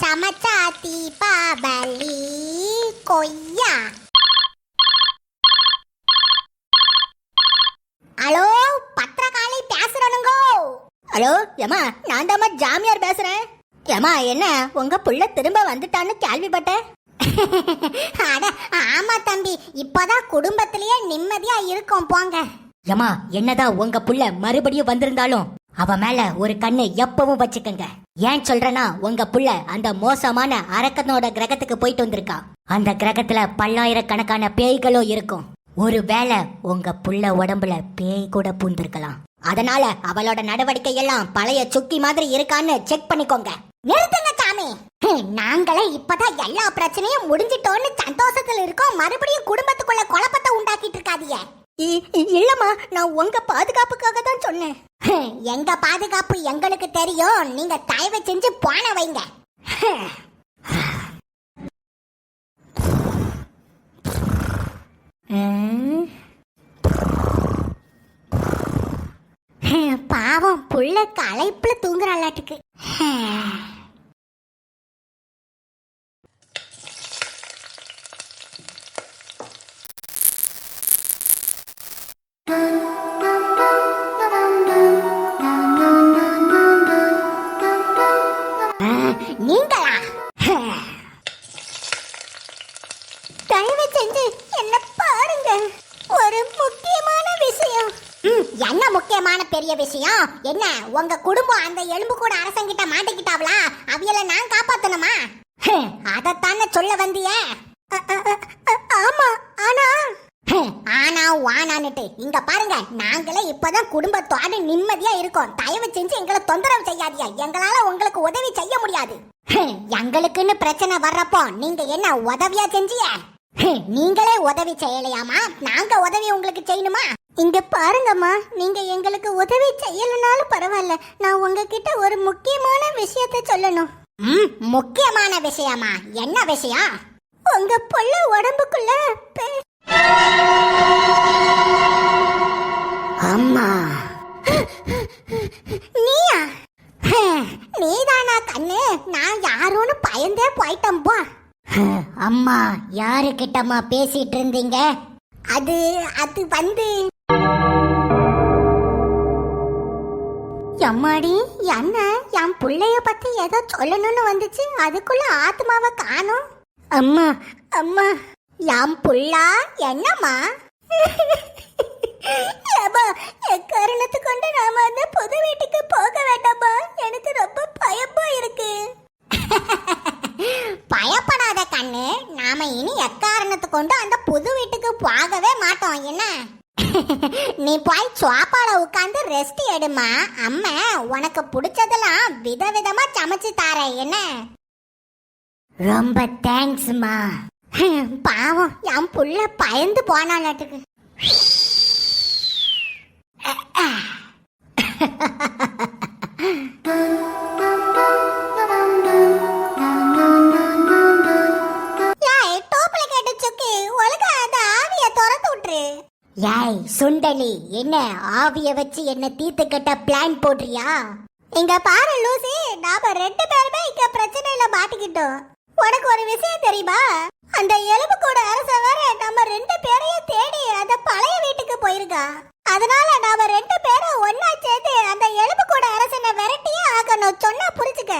சமச்சா தீபாவளி கொய்யா hello Bhadrakali பேசுறனுங்கோ hello ஏமா நான் தாம்மா ஜாமியார் பேசுறேன் ஏமா என்ன உங்க புள்ள திரும்ப வந்துட்டான்னு கேள்விப்பட்டேன் அட ஆமா தம்பி இப்பதான் குடும்பத்திலேயே நிம்மதியா இருக்கோம் போங்க ஏமா என்னதான் உங்க புள்ள மறுபடியும் வந்திருந்தாலும் அவ மேல ஒரு கண்ணு எப்பவும் வச்சுக்கங்க ஏன் சொல்றேன்னா உங்க புள்ள அந்த மோசமான அரக்கனோட கிரகத்துக்கு போயிட்டு வந்திருக்கா. அந்த கிரகத்துல பல்லாயிரக்கணக்கான பேய்களும் இருக்கும். ஒருவேளை உங்க புள்ள உடம்புல பேய் கூட பூந்திருக்கலாம். அதனால அவளோட நடவடிக்கை எல்லாம் பழைய சுக்கி மாதிரி இருக்கான்னு செக் பண்ணிக்கோங்க. நிறுத்துங்க சாமி. நாங்களே இப்பதான் எல்லா பிரச்சனையும் முடிஞ்சிட்டோம்னு சந்தோஷத்துல இருக்கோம். மறுபடியும் குடும்பத்துக்குள்ள குழப்பத்தை உண்டாக்கிட்டு இருக்காதீங்க. இல்லம்மா நான் உங்க பாதுகாப்புக்காக தான் சொன்னேன். எங்க பாதுகாப்பு எங்களுக்கு தெரியும். நீங்க தயவு செஞ்சு போன வைங்க. ஹம். பாவம் புள்ள களைப்புல தூங்குறாளாட்டுக்கு. என்ன உங்க குடும்பம் அந்த எலும்பு கூட அரசங்கிட்ட மாட்டிக்கிட்டாவளா? அவியல நான் காப்பாத்தணுமா? ஹம், அதைத்தானே சொல்ல வந்திய. ஆமா ஆனா. ஆனா வானான்னுட்டு. இங்க பாருங்க நாங்களே இப்பதான் குடும்பத்தோட நிம்மதியா இருக்கோம். தயவு செஞ்சு எங்களை தொந்தரவு செய்யாதியா எங்களால உங்களுக்கு உதவி செய்ய முடியாது. எங்களுக்குன்னு பிரச்சனை வர்றப்போ நீங்க என்ன உதவியா செஞ்சிய நீங்களே உதவி செய்யலையாமா? நாங்க உதவி உங்களுக்கு செய்யணுமா? இங்க பாருங்கம்மா நீங்க எங்களுக்கு உதவி செய்யலனாலும் பரவாயில்ல. நான் உங்ககிட்ட ஒரு முக்கியமான விஷயத்தை சொல்லணும். ம் முக்கியமான விஷயமா? என்ன விஷயம்? உங்க புள்ள உடம்புக்குள்ள அம்மா. நீயா? நீதானா கண்ணு? நான் யாரோன்னு பயந்தே போயிட்டேன் போ. அம்மா யாருக்கிட்டம்மா பேசிட்டு இருந்தீங்க? அது அது வந்து எம்மாடி என்ன? என் பிள்ளைய பத்தி ஏதோ சொல்லணும்னு வந்துச்சு. அதுக்குள்ள ஆத்மாவை காணும். அம்மா அம்மா என் புள்ளா என்னம்மா? ஏப்பா, எக்காரணத்து கொண்டு நாம அந்த புது வீட்டுக்கு போக வேண்டாமா எனக்கு ரொம்ப பயப்பா இருக்கு. பயப்படாத கண்ணு. நாம இனி எக்காரணத்து கொண்டு அந்த புது வீட்டுக்கு போகவே மாட்டோம். என்ன? நீ போய் சுவாப்பால உட்காந்து ரெஸ்ட் எடுமா. அம்மா உனக்கு பிடிச்சதெல்லாம் விதவிதமா சமைச்சு தார என்ன? ரொம்ப தேங்க்ஸ்மா பாவம் என் புள்ள பயந்து போனாலாட்டுக்கு ஆவிய வச்சு என்ன தீத்து கட்ட பிளான் போடுறியா? இங்க பாரு லூசி. நாம ரெண்டு பேருமே இங்க பிரச்சனையில மாட்டிக்கிட்டோம். உனக்கு ஒரு விஷயம் தெரியுமா? அந்த எலும்பு கூட அரச நம்ம ரெண்டு பேரையும் தேடி அந்த பழைய வீட்டுக்கு போயிருக்கா. அதனால நாம ரெண்டு பேரும் ஒன்னா சேர்த்து அந்த எலும்பு கூட அரசனை விரட்டியே ஆகணும் சொன்னா புரிஞ்சுக்க.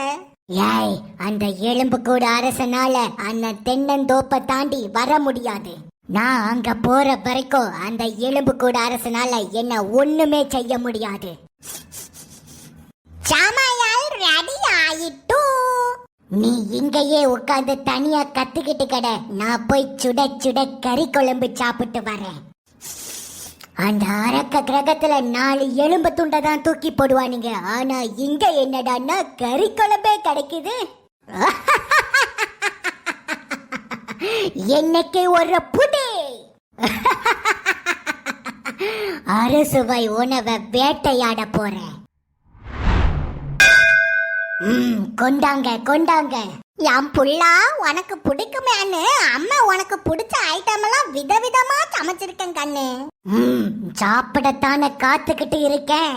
ஏய் அந்த எலும்பு கூட அரசனால அந்த தென்னந்தோப்பை தாண்டி வர முடியாது. நான் அங்க போற வரைக்கும் அந்த எலும்பு கூட அரசனால என்ன ஒண்ணுமே செய்ய முடியாது. சாமாயால் ரெடி ஆயிட்டு? நீ இங்கேயே உட்காந்து தனியா கத்துக்கிட்டு கட. நான் போய் சுட சுட கறி குழம்பு சாப்பிட்டு வரேன். அந்த அரக்க கிரகத்துல நாலு எலும்பு துண்டை தான் தூக்கி போடுவானுங்க. ஆனா இங்க என்னடான்னா கறி குழம்பே கிடைக்குது. என்னைக்கு ஒரு புடி அறுசுவை உணவை வேட்டையாட போறேன். ம் கொண்டாங்க கொண்டாங்க. என் புள்ளா உனக்கு பிடிக்குமேன்னு அம்மா உனக்கு பிடிச்ச ஐட்டம் எல்லாம் விதவிதமா சமைச்சிருக்கேன் கண்ணு. ம் சாப்பிடத்தானே காத்துக்கிட்டு இருக்கேன்.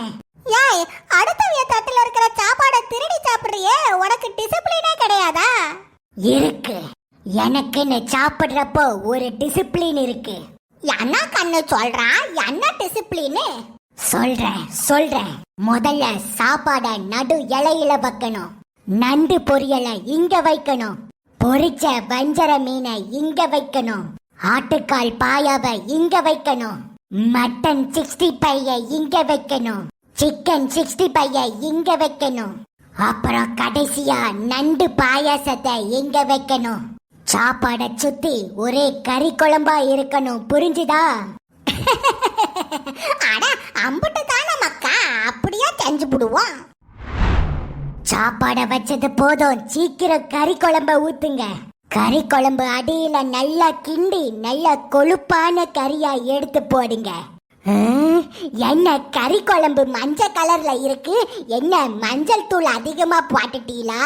ஏய் அடுத்தவிய தட்டுல இருக்கிற சாப்பாடை திருடி சாப்பிடுறியே? உனக்கு டிசிப்ளினே கிடையாதா? இருக்கு. எனக்குன்னு சாப்பிடுறப்போ ஒரு டிசிப்ளின் இருக்கு. என்ன கண்ணு சொல்றா? என்ன டிசிப்ளின் சொல்றேன் சொல்றேன். முதல்ல சாப்பாட நடு இலையில வைக்கணும். நண்டு பொரியலை இங்க வைக்கணும். பொரிச்ச வஞ்சர மீனை இங்க வைக்கணும். ஆட்டுக்கால் பாயாவை இங்க வைக்கணும். மட்டன் சிக்ஸ்டி பைய இங்க வைக்கணும். சிக்கன் சிக்ஸ்டி பைய இங்க வைக்கணும். அப்புறம் கடைசியா நண்டு பாயாசத்தை இங்க வைக்கணும். சாப்பாட சுத்தி ஒரே கறி குழம்பா இருக்கணும். புரிஞ்சுதா? அட அம்புட்டு தானே மக்கா. அப்படியே செஞ்சு விடுவோம் சாப்பாட வச்சது போதும். சீக்கிரம் கறி குழம்ப ஊத்துங்க. கறி குழம்பு அடியில நல்லா கிண்டி நல்ல கொழுப்பான கறியா எடுத்து போடுங்க. என்ன கறி குழம்பு மஞ்சள் கலர்ல இருக்கு? என்ன மஞ்சள் தூள் அதிகமா போட்டுட்டீங்களா?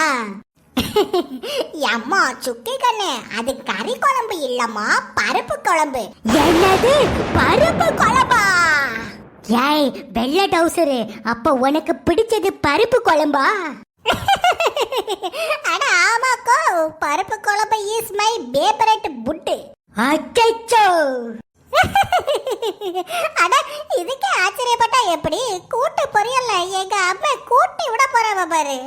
அம்மா சுக்கி கண்ணு அது கறி குழம்பு இல்லம்மா பருப்பு குழம்பு. என்னது? பருப்பு குழம்பா? ஏய் வெள்ளை டவுசரு அப்ப உனக்கு பிடிச்சது பருப்பு குழம்பா? அட ஆமாக்கோ பருப்பு குழம்பு இஸ் மை ஃபேவரட் புட்டு அச்சச்சோ! அட இதுக்கே ஆச்சரியப்பட்டா எப்படி? கூட்டு பொரியல்ல எங்க அம்மா கூட்டி விட போறவ பாரு.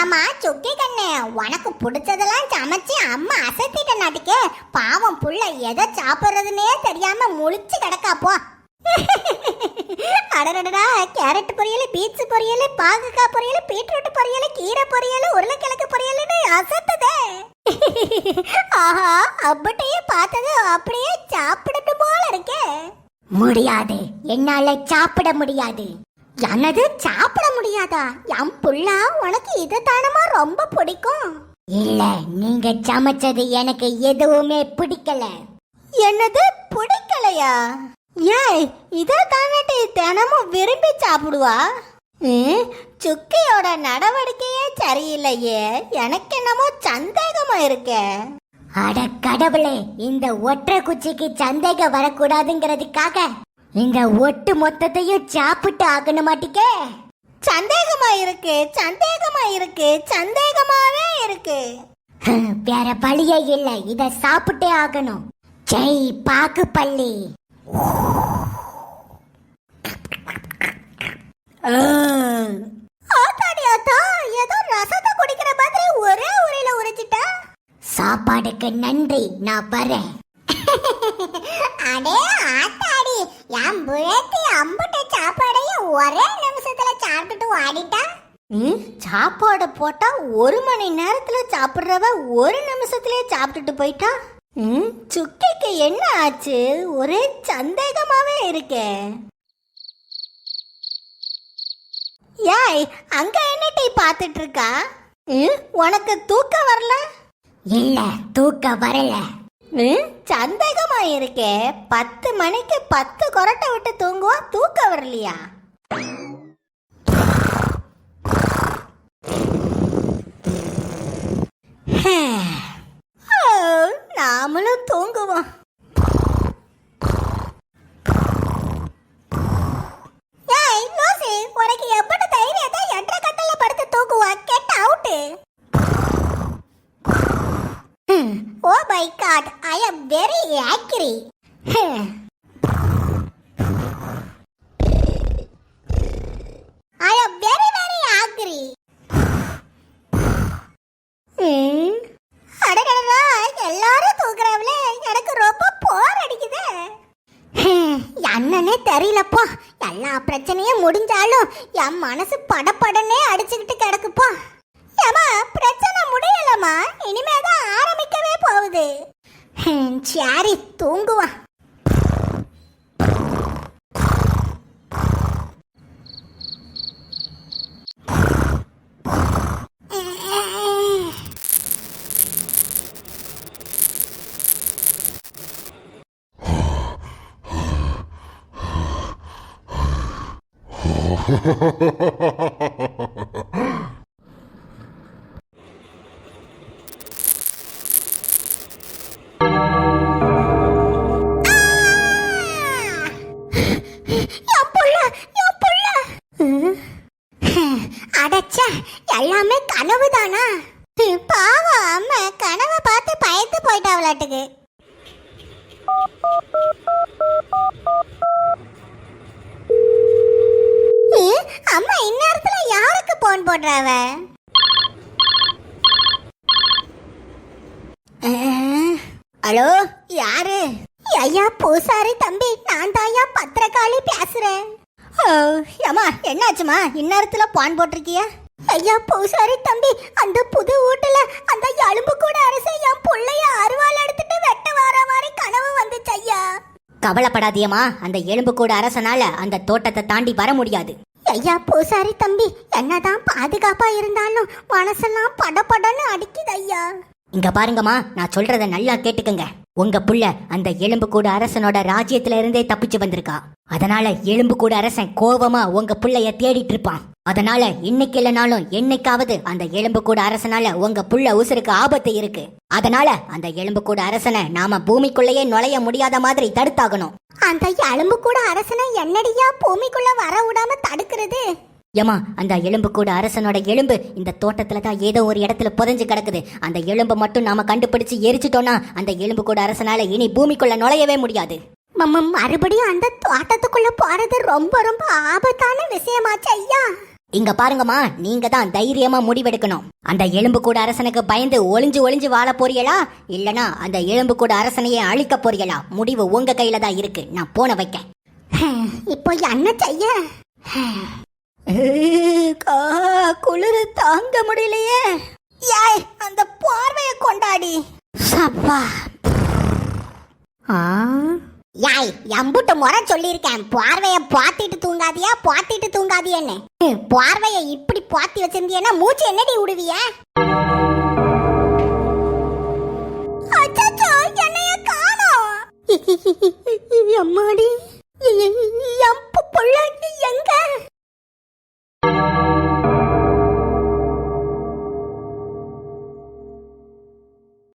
என்னம்மா சுக்கி கண்ணு. உனக்கு பிடிச்சதெல்லாம் சமைச்சு அம்மா அசத்திட்ட நாட்டுக்கு பாவம் புள்ள எதை சாப்பிட்றதுன்னே தெரியாம முழிச்சு கிடக்கா போ. அடடடா கேரட் பொரியல் பீட்ஸ் பொரியல் பாகக்காய் பொரியல் பீட்ரூட் பொரியல் கீரை பொரியல் உருளைக்கிழங்கு பொரியல்னு அசத்துதே. ஆஹா அம்பட்டையே பார்த்தது அப்படியே சாப்பிடட்டு போல இருக்கே. முடியாது. என்னால சாப்பிட முடியாது. என்னது சாப்பிட முடியாதா? என் புள்ள உனக்கு இது தானமா ரொம்ப பிடிக்கும். இல்ல நீங்க சமைச்சது எனக்கு எதுவுமே பிடிக்கல. என்னது பிடிக்கலையா? ஏய் இதை தானட்டி தினமும் விரும்பி சாப்பிடுவா? சுக்கியோட நடவடிக்கையே சரியில்லையே. எனக்கு என்னமோ சந்தேகமா இருக்கே. அட கடவுளே இந்த ஒற்றை குச்சிக்கு சந்தேகம் வரக்கூடாதுங்கிறதுக்காக இந்த ஒட்டு மொத்தத்தையும் சாப்பிட்டு ஆகணும் மாட்டிக்கே. சந்தேகமா இருக்கு சந்தேகமா இருக்கு சந்தேகமாவே இருக்கு. வேற வழியே இல்ல. இத சாப்பிட்டே ஆகணும். ஜெய் பாக்கு பள்ளி ஆத்தாடி ஆத்தா ஏதோ ரசத்தை குடிக்கிற மாதிரி ஒரே உரையில உரைச்சிட்டா. சாப்பாடுக்கு நன்றி நான் வரேன். அடே ஆத்தாடி. என் புழத்தி அம்புட்ட சாப்பாடையும் ஒரே நிமிஷத்துல சாப்பிட்டுட்டு ஆடிட்டா சாப்பாடை போட்டா ஒரு மணி நேரத்துல சாப்பிடுறவ ஒரு நிமிஷத்துலயே சாப்பிட்டுட்டு போயிட்டா? ம், சுக்கிக்கு என்ன ஆச்சு? ஒரே சந்தேகமாவே இருக்கே. ஏய் அங்க என்ன டீ பார்த்துட்டு இருக்கா? உனக்கு தூக்கம் வரல? இல்ல தூக்க வரல. சந்தேகமா இருக்கே பத்து மணிக்கு பத்து கொரட்டை விட்டு தூங்குவா தூக்கம் வரலையா? ஓ, நாமளும் தூங்குவோம். ஏய், லூசு, உனக்கு எப்படி தைரியத்தை என்ற கட்டல படுத்து தூக்குவா get out oh my god I am very angry I am very very angry அடடடா எல்லாரும் தூக்குறாங்களே எனக்கு ரொம்ப போர் அடிக்குது. என்னன்னே தெரியலப்பா. எல்லா பிரச்சனையும் முடிஞ்சாலும் என் மனசு படபடனே அடிச்சுக்கிட்டு கிடக்குப்பா. ஏமா பிரச்சனை முடியலம்மா இனிமே தான் ஆரம்பிக்கவே போகுது சாரி தூங்குவான் Ha ha ha ha ha ha ha ha! அடச்சே எல்லாமே கனவுதானா? பாவம் அம்மா கனவை பார்த்து பயந்து போயிட்டா விளாட்டுக்கு அம்மா இந்நேரத்துல யாருக்கு போன் போடுறாவ? ஹலோ யாரு? ஐயா பூசாரி தம்பி நான் தாயா பத்திரக்காளி பேசுறேன். ஏமா என்னாச்சுமா இந்நேரத்துல பான் போட்டிருக்கிய? ஐயா பூசாரி தம்பி அந்த புது வீட்டுல அந்த எலும்பு கூட அரசு என் புள்ளைய அருவாள் எடுத்துட்டு வெட்ட வார மாதிரி கனவு வந்துச்சு ஐயா. கவலைப்படாதியம்மா அந்த எலும்பு கூட அரசனால அந்த தோட்டத்தை தாண்டி வர முடியாது. ஐயா பூசாரி தம்பி என்னதான் பாதுகாப்பா இருந்தாலும் மனசெல்லாம் படபடன்னு அடிக்குது ஐயா. இங்க பாருங்கம்மா நான் சொல்றத நல்லா கேட்டுக்கங்க. உங்க புள்ள அந்த எலும்பு கூட அரசனோட ராஜ்யத்துல இருந்தே தப்பிச்சு வந்திருக்கா. அதனால எலும்பு கூட அரசன் கோவமா உங்க புள்ளைய தேடிட்டு இருப்பான். அதனால இன்னைக்கு இல்லைனாலும் என்னைக்காவது அந்த எலும்பு கூட அரசனால உங்க புள்ள உசுருக்கு ஆபத்து இருக்கு. அதனால அந்த எலும்பு கூட அரசனை நாம பூமிக்குள்ளேயே நுழைய முடியாத மாதிரி தடுத்தாகணும். அந்த எலும்பு கூட அரசனை என்னடியா பூமிக்குள்ள வர விடாம தடுக்கிறது? ஏமா அந்த எலும்பு கூட அரசனோட எலும்பு. இந்த தோட்டத்துல தான் ஏதோ ஒரு இடத்துல புதைஞ்சு கிடக்குது. அந்த எலும்பை மட்டும் நாம கண்டுபிடிச்சு எரிச்சிட்டோம்னா அந்த எலும்பு கூட அரசனால இனி பூமிக்குள்ள நுழையவே முடியாது. மம்ம மறுபடியும் அந்த தோட்டத்துக்குள்ள போறது ரொம்ப ரொம்ப ஆபத்தான விஷயமாச்சு ஐயா. இங்க பாருங்கம்மா நீங்க தான் தைரியமா முடிவெடுக்கணும். அந்த எலும்பு கூட அரசனுக்கு பயந்து ஒளிஞ்சு ஒளிஞ்சு வாழ போறீங்களா? இல்லனா அந்த எலும்பு கூட அரசனையே அழிக்க போறீங்களா? முடிவு உங்க கையில தான் இருக்கு. நான் போன வைக்க இப்போ என்ன செய்ய? குளிர் தாங்க முடியலையே. ஏய் அந்த பார்வையை கொண்டாடி. சப்பா. ஆ? யாய் எம்புட்டு முறை சொல்லியிருக்கேன். பார்வையை பாத்திட்டு தூங்காதியா பாத்திட்டு தூங்காதியன்னு. பார்வையை இப்படி பாத்தி வச்சிருந்தியன்னா மூச்சு என்னடி விடுவிய? அம்மாடி என்னைய காணோம் எங்க? you.